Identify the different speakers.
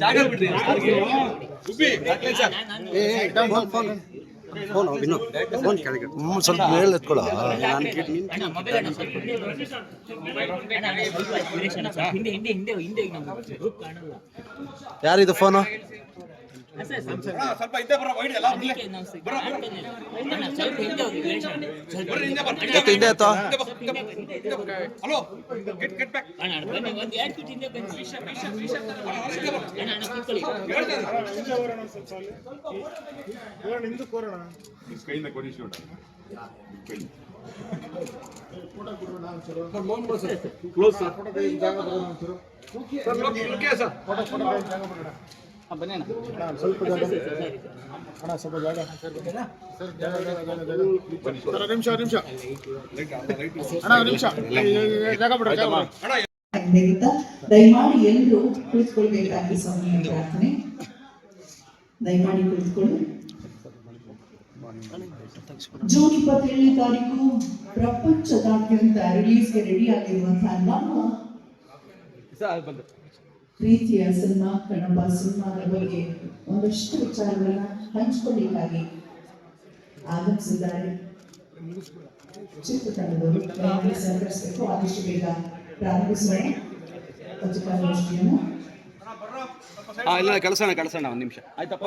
Speaker 1: ಜಾಗ ಬಿಡ್ರಿ
Speaker 2: phone phone. Phone ವಿನೋ ಫೋನ್ ಕೆಳಗೆ. ಹ್ಮ್, ಸ್ವಲ್ಪ ಮೇಲೆ ಎತ್ಕೊಳ್ಳ ನಾನು
Speaker 3: ಮೊಬೈಲ್ ಅಣ್ಣ ಸ್ವಲ್ಪ ಹಿಂದೆ ಬನ್ನಿ. ಅಣ್ಣ ಸ್ವಲ್ಪ ವೀರೇಶ್ ಅಣ್ಣ ಸ್ವಲ್ಪ ಹಿಂದೆ ಹಿಂದೆ ಹಿಂದೆ ಹಿಂದೆ ನಮ್ಮ ಗ್ರೂಪ್ ಕಾಣಲ್ಲ
Speaker 2: ಯಾರಿದು ಫೋನು
Speaker 3: ಅಣ್ಣ, ಸರ್, ಸ್ವಲ್ಪ
Speaker 1: ಸ್ವಲ್ಪ ಹಿಂದೆ ಬರೋ ವೈಡ್ ಎಲ್ಲ
Speaker 3: ನಾವು ಸ್ವಲ್ಪ ಕಾಣ್ತಾನೆ ಇಲ್ಲ. ಅಣ್ಣ ಅಣ್ಣ
Speaker 1: ಬನ್ನಿ.
Speaker 3: ಬನ್ನಿ, ಹಿಂದೆ ಬನ್ನಿ.
Speaker 1: ಹಲೋ ಗೆಟ್ ಗೆಟ್ ಬ್ಯಾಕ್
Speaker 3: ಅಣ್ಣ ಅಣ್ಣ ಬನ್ನಿ ಒಂದು ಎರಡು ಫೀಟ್ ಬನ್ನಿ. ಅಣ್ಣ ಅಣ್ಣ ಕೂತ್ಕೊಳ್ಳಿ.
Speaker 1: Close sir okay sir.
Speaker 3: Photo
Speaker 4: photo ಜಾಗ
Speaker 3: ಸರಿ,
Speaker 4: ಅಣ್ಣ. ಸ್ವಲ್ಪ ಜಾಗ. ಸರ್ ಸ್ವಲ್ಪ ಜಾಗ. ನಿಮಿಷ ನಿಮಿಷ. ಅಣ್ಣ ನಿಮಿಷ. ಜಾಗ ಬಿಡ್ರಿ
Speaker 5: ದಯಮಾಡಿ ಎಲ್ಲರೂ ಕುಳಿತುಕೊಳ್ಬೇಕಾಗಿ ಸ್ವಾಮಿ ಪ್ರಾರ್ಥನೆ. ದಯಮಾಡಿ ಕುಳಿತುಕೊಳ್ಳಿ. ಜೂನ್ ಇಪ್ಪತ್ತೇಳನೇ ತಾರೀಕು ಪ್ರಪಂಚದಾದ್ಯಂತ ರಿಲೀಸ್ಗೆ ರೆಡಿ ಆಗಿರುವಂತಹ ನಮ್ಮ ಪ್ರೀತಿಯ ಸಿನಿಮಾ ಕಣಬ ಸಿನಿಮಾದ ಬಗ್ಗೆ ಒಂದಷ್ಟು ವಿಚಾರಗಳನ್ನ ಹಂಚಿಕೊಳ್ಳಿಕ್ಕಾಗಿ ಆಗಮಿಸಿದ್ದಾರೆ. ಚಿತ್ರತಂಡದವರು ಸಹಕರಿಸಬೇಕು ಆದಷ್ಟು ಬೇಗ ಪ್ರಾರಂಭಿಸೋಣ. ಪತ್ರಿಕಾಗೋಷ್ಠಿಯನ್ನು.
Speaker 2: ಕಳ್ಸೋಣ ಕಳ್ಸೋಣ, ಒಂದು ನಿಮಿಷ. ಆಯ್ತಪ್ಪ